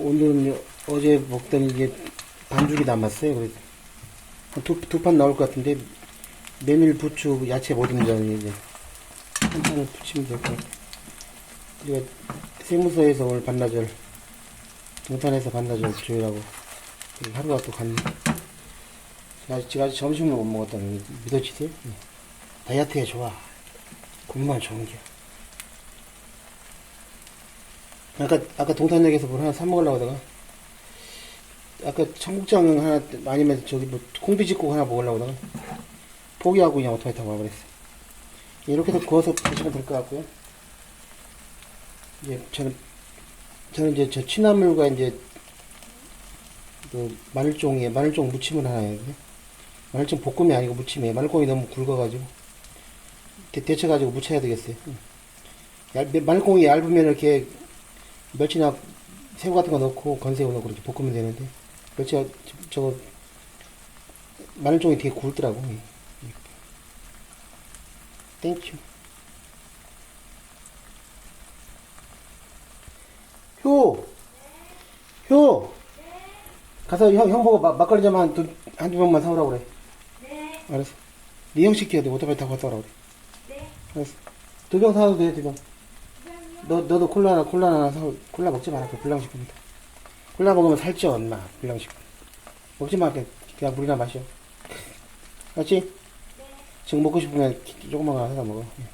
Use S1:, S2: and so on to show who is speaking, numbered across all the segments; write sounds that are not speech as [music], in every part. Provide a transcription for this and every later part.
S1: 오늘은 어제 먹던 이게 반죽이 남았어요. 그래서 한 두, 두 판 나올 것 같은데 메밀, 부추, 야채 모든 전이 이제 한 판을 부치면 될 것 같아요. 우리가 세무서에서 오늘 반나절, 동탄에서 반나절 조율하고 하루가 또 갔네. 아직, 제가 아직 점심을 못 먹었다는 게 믿어지세요? 네. 다이어트에 좋아. 굶으면 좋은 게. 아까, 아까 동탄역에서 뭘 하나 사 먹으려고 하다가, 아까 청국장 하나, 아니면 저기 뭐, 콩비지국 하나 먹으려고 하다가, 포기하고 그냥 오토바이 타고 와버렸어요. 이렇게 해서 구워서 드시면 될 것 같고요. 이제 저는, 저는 이제 저 취나물과 이제, 그 마늘종에, 마늘종 무침을 하나 해요. 마늘종 볶음이 아니고 무침이에요. 마늘종이 너무 굵어가지고, 데, 데쳐가지고 무쳐야 되겠어요. 얇, 마늘종이 얇으면 이렇게 멸치나 새우 같은 거 넣고 건새우 넣고 이렇게 볶으면 되는데 멸치가 저- 저거 마늘종이 되게 굵더라고. 예. 땡큐 효! 효! 가서 형, 형 보고 막, 막걸리 좀 한 두, 한두 병만 사오라고 그래.
S2: 네,
S1: 알았어. 네. 형 시켜야 돼. 오토바이 타고 갔다 오라고 그래.
S2: 네.
S1: 알았어. 두 병 사도 돼 두 병 너, 너도 콜라 하나, 콜라 하나 사, 콜라 먹지 마라. 그 불량식품이다. 콜라 먹으면 살쪄, 엄마. 불량식품. 먹지 마. 그냥, 그냥 물이나 마셔. [laughs] 알았지? 지금 먹고 싶으면 기- 조금만 하나 사다 먹어. 예.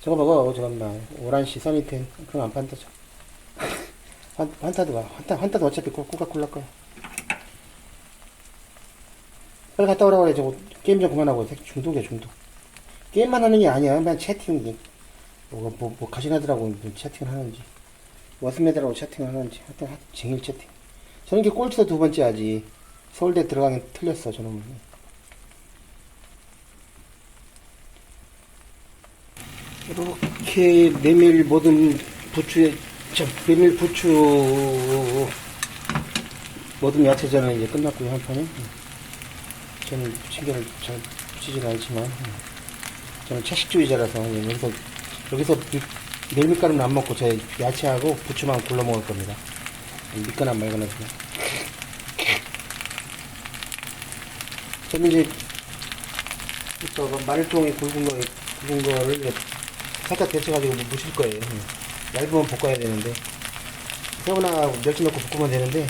S1: 저거 먹어, 저거 엄마. 오란시, 써니텐. [laughs] 거안 판다, 저. 환, 환타도 봐. 환타, 환타도 어차피 코- 코카콜라 거야. 빨리 갔다 오라고 그래. 저거 게임 좀 그만하고. 중독이야, 중독. 게임만 하는 게 아니야. 그냥 채팅. 뭐, 뭐, 뭐, 가시나더라고 뭐 채팅을 하는지, 워스메드라고 채팅을 하는지, 하여튼, 쟁일 채팅. 저는 이게 꼴찌도 두 번째 하지. 서울대 들어가긴 틀렸어, 저는. 이렇게 메밀 모든 부추에, 저, 메밀 부추 모든 야채전은 이제 끝났고요, 한 판은. 저는 부침개를 잘 부치지는 않지만, 저는 채식주의자라서 여기서 여기서 미- 밀밀가루는 안 먹고 제 야채하고 부추만 골라 먹을 겁니다. 믿거나 말거나 그냥. 저는 이제 또 마늘종이 굵은 거 굵은 거를 살짝 데쳐가지고 무실 거예요. 얇으면 볶아야 되는데 새우나 멸치 넣고 볶으면 되는데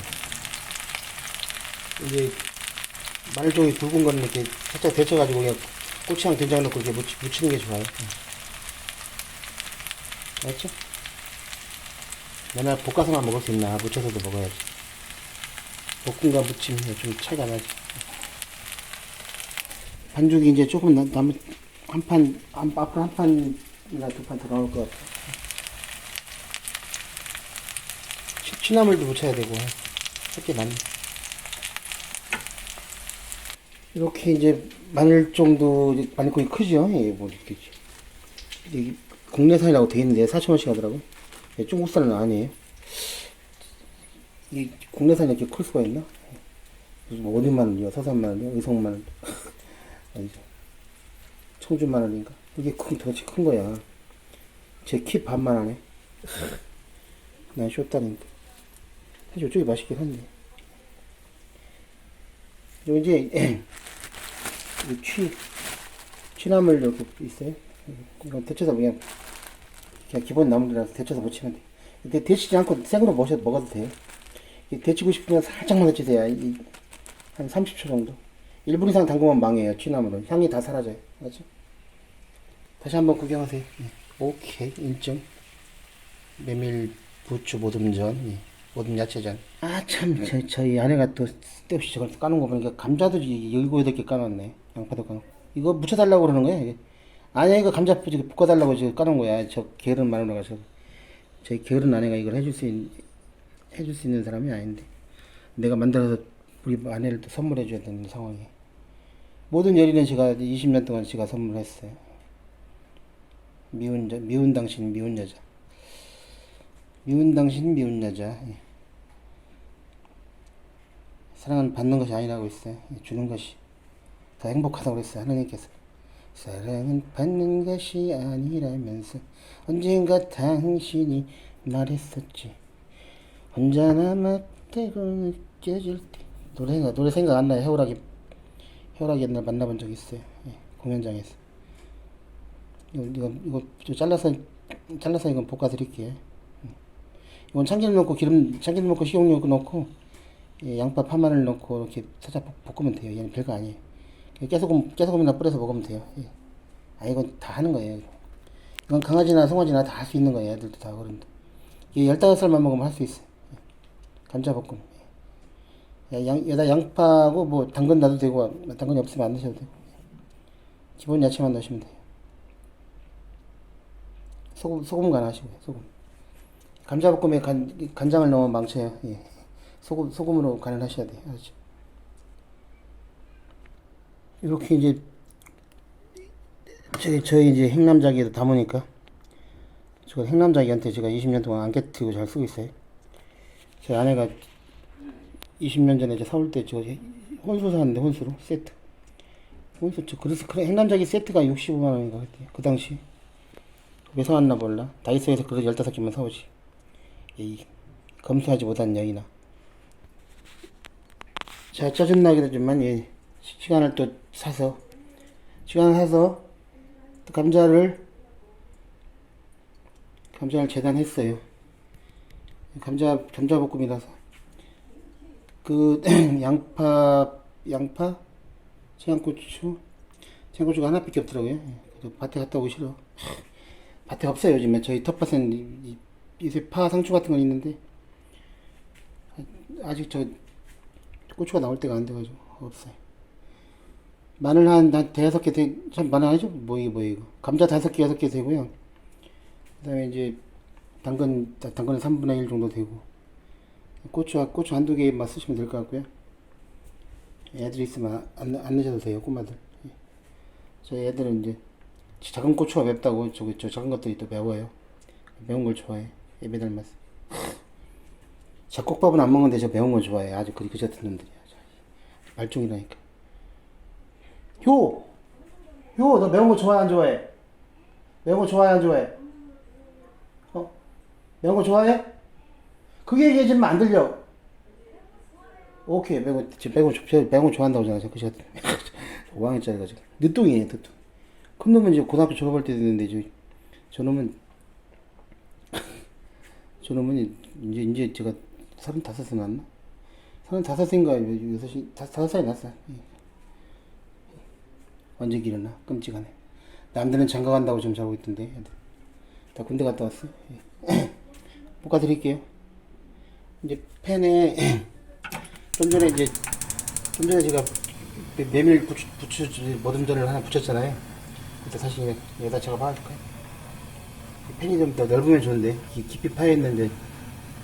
S1: 이제 마늘종이 굵은 거는 이렇게 살짝 데쳐가지고 그냥 고추장 된장 넣고 이렇게 무치, 무치는 게 좋아요. 알았죠? 맨날 볶아서만 먹을 수 있나 무쳐서도 먹어야지. 볶음과 무침 좀 차이가 나지. 반죽이 이제 조금 남, 남, 한 판, 한, 앞으로 한 판이나 두 판 더 나올 것 같아. 취- 취나물도 무쳐야 되고, 할 게 많네. 이렇게 이제 마늘 정도 이제 마늘콩이 크죠? 예, 뭐 이렇게 이게 국내산이라고 돼 있는데 4,000원씩 하더라고. 예, 중국산은 아니에요. 이 국내산이 이렇게 클 수가 있나? 뭐 어디 마늘이요? 서산 마늘이요? 의성 마늘? 아니죠. 청주 마늘인가? 이게 큰, 도대체 큰 거야. 제 키 반만 하네. [laughs] 난 쇼다니까. 사실 이쪽이 맛있긴 한데. 이제, [clears throat] 이 취, 취나물 이렇게 있어요. 이거 데쳐서 그냥, 그냥 기본 나물이라서 데쳐서 무치면 돼. 근데 데치지 않고 생으로 먹어, 먹어도 돼요. 이 데치고 싶으면 살짝만 데치세요. 이, 한 30초 정도. 1분 이상 담그면 망해요. 취나물은. 향이 다 사라져요. 맞죠? 다시 한번 구경하세요. 예. 오케이. 인증. 메밀, 부추, 모듬전. 예. 모듬 야채전. 아, 참. 저, 저희 아내가 또 쓸데없이 저걸 까는 거 보니까 감자도 일곱, 여덟 개 까놨네. 양파도 까놓고. 이거 무쳐달라고 그러는 거야, 이게. 아니야, 이거 감자 부지 볶아달라고 지금 까는 거야. 저 게으른 마누라가 저. 저희 게으른 아내가 이걸 해줄 수 있는, 해줄 수 있는 사람이 아닌데. 내가 만들어서 우리 아내를 또 선물해 줘야 되는 상황이. 모든 요리는 제가 20년 동안 제가 선물했어요. 미운, 자, 미운 당신, 미운 여자. 미운 당신, 미운 여자. 예. 사랑은 받는 것이 아니라고 했어요. 예, 주는 것이 더 행복하다고 그랬어요. 하나님께서. 사랑은 받는 것이 아니라면서 언젠가 당신이 말했었지. 혼자나 막대고 느껴질 때. 노래 생각 노래 생각 안 나요. 해오라기 해오라기 옛날 만나본 적 있어요. 예, 공연장에서. 이거 이거 이거 좀 잘라서 잘라서 이건 볶아 드릴게요. 음. 이건 참기름 넣고 기름 참기름 넣고 식용유 넣고 예, 양파 파마늘 넣고 이렇게 살짝 볶- 볶으면 돼요. 얘는 별거 아니에요 깨소금 깨소금이나 뿌려서 먹으면 돼요. 예. 아 이건 다 하는 거예요. 이건 강아지나 송아지나 다 할 수 있는 거예요. 애들도 다 어른도 이게 15살만 먹으면 할 수 있어요. 예. 감자볶음. 예, 양, 여기다 양파하고 뭐 당근 넣어도 되고 당근이 없으면 안 넣으셔도 되고 기본 야채만 넣으시면 돼요. 소금 소금 간 하시고요 소금. 감자볶음에 간, 간장을 넣으면 망쳐요. 예. 소금 소금으로 간을 하셔야 돼요. 아시죠? 이렇게 이제 저희 저희 이제 행남자기에도 담으니까 저 행남자기한테 제가 20년 동안 안개 트고 잘 쓰고 있어요. 제 아내가 20년 전에 저 서울 때저 혼수 사는데 혼수로 세트. 혼수 저 그래서 그래 행남자기 세트가 65만 원인가 그때 그 당시. 왜 사왔나 몰라. 다이소에서 그릇 15개만 사오지. 이 검수하지 못한 여인아 자 짜증나기도지만 예, 시- 시간을 또 사서 시간을 사서 또 감자를 감자를 재단했어요. 감자 감자 볶음이라서. 그 [clears throat] 양파 양파? 청양고추? 청양고추가 하나밖에 없더라고요. 예, 밭에 갔다 싫어. [sniffs] 밭에 없어요 요즘에. 저희 텃밭엔 이- 이- 요새 파 상추 같은 건 있는데 아- 아직 저 고추가 나올 때가 안 돼가지고 없어요. 마늘 한, 한 대여섯 개, 되, 참 마늘 아니죠? 뭐 이게 뭐 이거. 감자 다섯 개, 여섯 개 되고요. 그 다음에 이제 당근, 다- 당근은 3분의 1 정도 되고. 고추, 고추 한두 개만 쓰시면 될 것 같고요. 애들 있으면 안, 안 넣으셔도 돼요, 꼬마들. 예. 저희 애들은 이제 작은 고추가 맵다고 저기 저 작은 것들이 또 매워요. 매운 걸 좋아해. 예배 닮았어. 잡곡밥은 안 먹는데 저 매운 거 좋아해. 아주 그리 그저 같은 놈들이야. 말종이라니까. 효! 효! 너 매운 거 좋아해, 안 좋아해? 매운 거 좋아해, 안 좋아해? 어? 매운 거 좋아해? 그게 얘기해주면 안 들려. 오케이, 매운 거, 지금 매운 거, 좋- 매운 거 좋아한다고. 저 그저 같은. 5학년짜리가 지금. 늦둥이에요, 늦둥. 큰 놈은 이제 고등학교 졸업할 때 됐는데, 저, 저 놈은, [laughs] 저 놈은 이제, 이제 제가 서른다섯에 났나? 서른다섯인가 여섯이 다- 다섯 살이 났어. 예. 언제 기르나 끔찍하네. 남들은 장가 간다고 좀 자고 있던데. 다 군대 갔다 왔어. 예. [clears throat] 볶아드릴게요. 이제 팬에 [clears throat] 좀 전에 이제 좀 전에 제가 메- 메밀 부추, 부추 머듬전을 하나 붙였잖아요. 그때 사실 여기다 제가 봐줄까요? 이 팬이 좀 더 넓으면 좋은데 기- 깊이 파여 있는데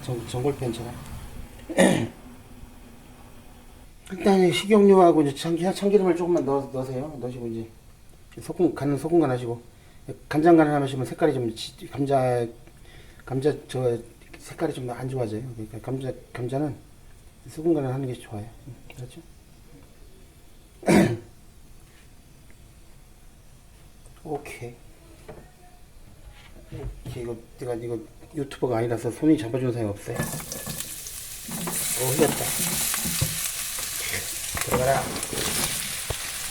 S1: 전, 전골팬처럼. 일단 식용유하고 이제 참기, 참기름을 조금만 넣어, 넣으세요. 넣으시고 이제 소금 간은 소금 간 하시고 간장 간을 하시면 색깔이 좀 지- 감자 감자 저 색깔이 좀 안 좋아져요. 그러니까 감자 감자는 소금 간을 하는 게 좋아요. 음, 그렇죠? [clears throat] 오케이. 이렇게 이거 내가 이거 유튜버가 아니라서 손이 잡아주는 사람이 없어요. 오 흘렸다. 들어가라.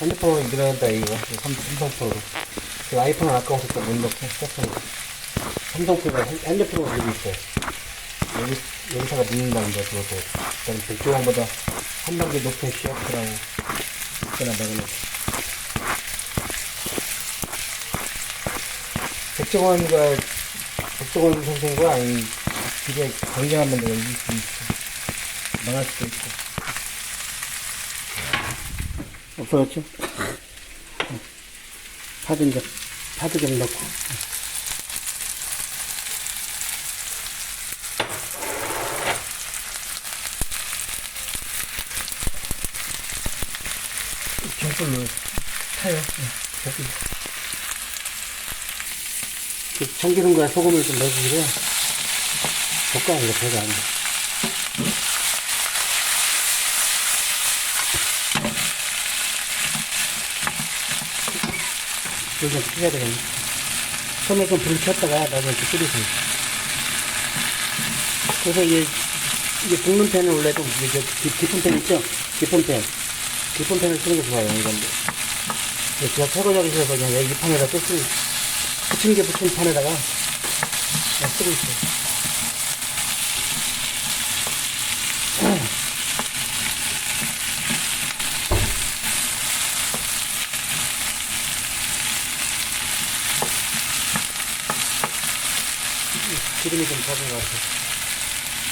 S1: 핸드폰으로 들어간다 이거 삼- 삼성폰으로. 그 아이폰은 아까워서 또 못 넣고 썼습니다. 삼성폰으로 핸- 핸드폰으로 들고 있어요. 여기 여기서가 늦는다는데 그것도 일단 백종원보다 한 단계 높은 시어프라고 그나 먹으면 백종원과 백종원 선생과 이 기계 경쟁하면 수 있어. 망할 수도 있고. 없어졌죠? 파드 좀, 파드 좀 넣고. 벽불로 타요. 벽불. 그 참기름과 소금을 좀 넣어주시고요. 볶아, 이거 별거 아니 불좀 켜야 되겠네. 처음에 좀 불을 켰다가 나중에 좀 끓이세요. 그래서 이게 이게 볶는 팬은 원래도 이제 깊- 깊은 팬 있죠? 깊은 팬. 깊은 팬을 쓰는 게 좋아요, 이건. 제가 설거지하기 서 그냥 여기 이 판에다 또 쓰고, 붙인 게 붙인 판에다가 쓰고 있어요. 기름이 좀 작은 것 같아요.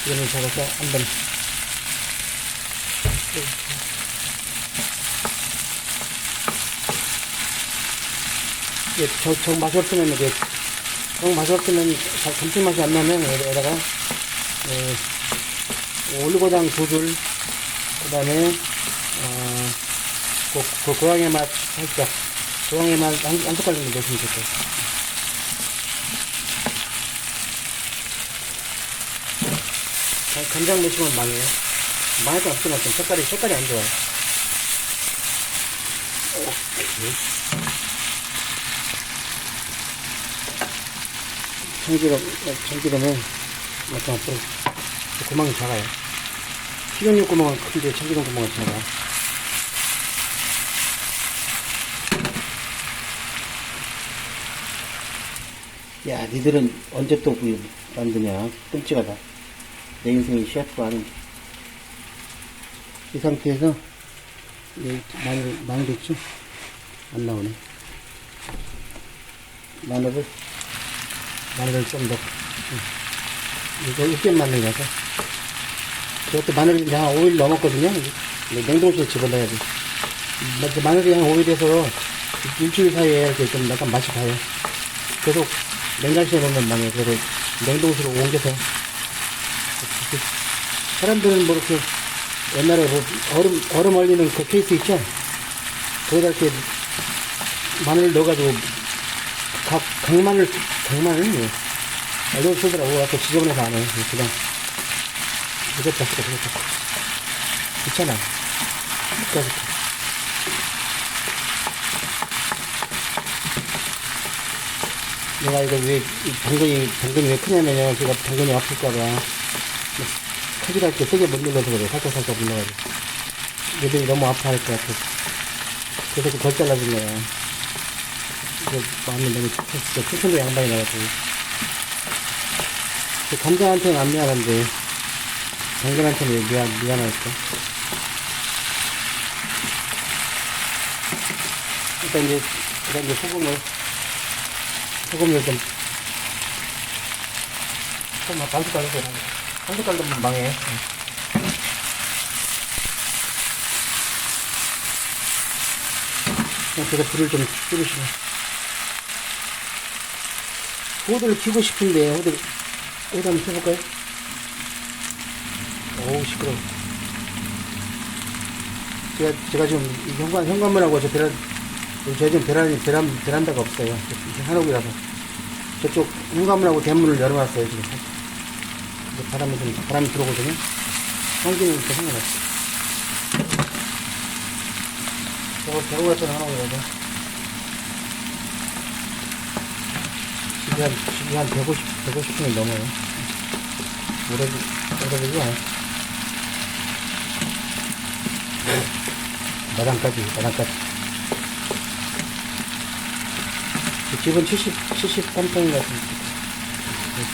S1: 기름이 작아서 한번 이게 저, 저 맛이 없으면 이게 정 맛이 없으면 자- 감칠맛이 안 나면 여기다가 어, 올리고당 두 줄, 그 다음에 어, 그, 그 고양이 맛 살짝 고양이 맛 한, 한 숟갈 정도 넣으시면 좋겠어요. 간- 간장 넣으시면 망해요. 건 없으면 좀 색깔이, 색깔이 안 좋아요. 참기름, 어, 참기름은 약간 좀 구멍이 작아요. 식용유 구멍은 큰데 참기름 구멍은 작아. 야, 니들은 언제 또그 만드냐? 끔찍하다. 내 인생이 셰프 아닌. 이 상태에서, 이 마늘, 마늘 있죠? 안 나오네. 마늘을, 마늘을 좀 넣고, 이거 으깬 마늘이라서. 저것도 마늘이 한 5일 넘었거든요. 냉동실에 집어넣어야지. 근데 마늘이 한 5일 돼서 일주일 사이에 이렇게 좀 약간 맛이 가요. 계속 냉장실에 넣으면 망해요. 그래서 냉동실로 옮겨서. 사람들은 뭐 이렇게 옛날에 뭐 얼음, 얼음 얼리는 그 케이스 있죠? 거기다 이렇게 마늘 넣어가지고 각, 강마늘, 강마늘? 뭐. 이런 쓰더라고. 아까 지저분해서 안 해. 그냥. 무겁다, 무겁다. 귀찮아. 끝까지. 내가 이거 왜, 이 당근이, 당근이 왜 크냐면요. 제가 당근이 아플까봐. 크기를 할때 세게 못 눌러서 그래. 살짝 살짝 눌러가지고. 얘들이 너무 아파할 것 같아. 그래서 덜 잘라준 거야. 이거 마음이 너무 진짜 큰손도 양반이 나가지고. 그 감자한테는 안 미안한데, 당근한테는 왜 미안, 미안할까? 일단 이제, 그다음 이제 소금을, 소금을 좀, 소금 반 숟갈 넣어서, 한 넣으면 망해. 응. 그래서 불을 좀 줄이시고. 호두를 키고 싶은데, 호두, 호두 한번 켜볼까요? 어우, 시끄러워. 제가, 제가 지금 이 현관, 현관문하고 저 베란, 저희 집 베란, 베란, 베란다가 없어요. 한옥이라서. 저쪽 현관문하고 대문을 열어놨어요, 지금. 바람이 좀, 바람이 들어오거든요. 환기는 이렇게 생겨났어. 저거 배우 같은 한옥이라서. 집이 한, 집이 한 150, 150평이 넘어요. 오래, 오래되지 않아요. 마당까지, 마당까지. 그 집은 70, 73평인 것.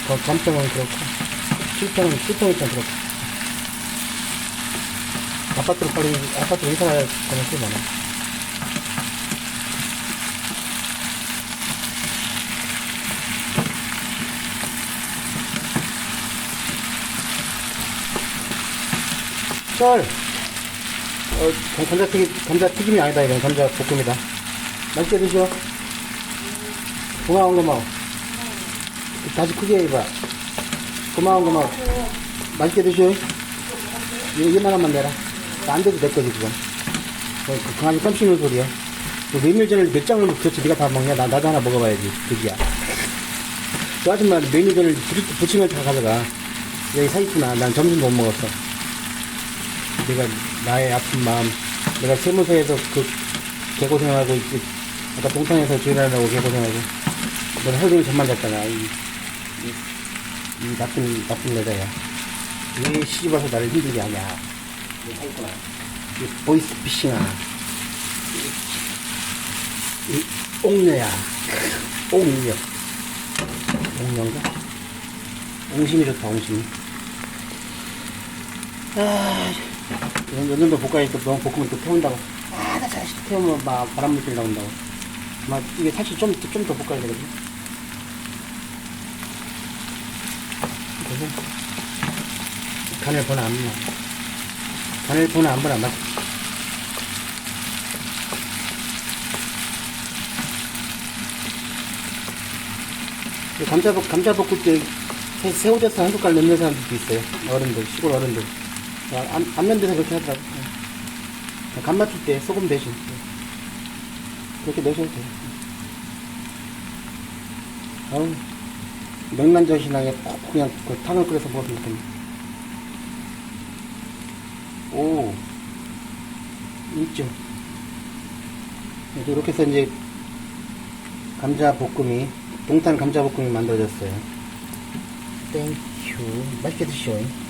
S1: 그 감평은 그렇고, 7평은, 7평이 좀 그렇고. 아파트로 빨리, 아파트로 이사 갈 가능성이 많아. 썰! 어, 감- 감자튀김, 감자튀김이 아니다, 이건. 감자 볶음이다. 맛있게 드셔. 고마운 고마워. 다시 크게 해봐. 고마운 고마워. 맛있게 드셔. 이거 이만한만 내라. 안 돼도 내 거지, 지금. 어, 그 강아지 껌 씹는 소리야. 너 메밀전을 몇 장을 그렇지 네가 다 먹냐? 나, 나도 하나 먹어봐야지. 그지야. 저 아줌마 메밀전을 부치- 부치면서 가져가. 여기 사 있구나. 난 점심 못 먹었어. 내가 나의 아픈 마음, 내가 세무서에서 그 개고생하고 있지, 아까 동탄에서 주인하려고 개고생하고, 넌 하루 종일 잠만 잤잖아. 이, 이, 이 나쁜 나쁜 여자야. 왜 시집와서 나를 힘들게 하냐. 이 보이스 피싱아. 이, 이 옥녀야. 옥녀. 옥녀인가? 옹심이 좋다, 옹심이. 아, 요 정도 볶아니까 너무 볶으면 또 태운다고. 아, 나 자식 태우면 막 바람물질 나온다고. 막 이게 사실 좀, 좀 더 볶아야 되거든 간을 보나 안 보나 간을 보나 안 보나 안 봐. 그 감자 감자 볶을 때 새우젓을 한 숟갈 넣는 사람들도 있어요. 어른들 시골 어른들 아, 안, 안 넣는 데서 그렇게 하더라고. 네. 간 맞출 때 소금 대신 그렇게 넣으셔도 돼요. 네. 아우 냉난젓이나 그냥 그 탕을 끓여서 먹으면 됩니다. 오. 1점 이렇게 해서 이제 감자 볶음이 동탄 감자 볶음이 만들어졌어요. 땡큐 맛있게 드시오.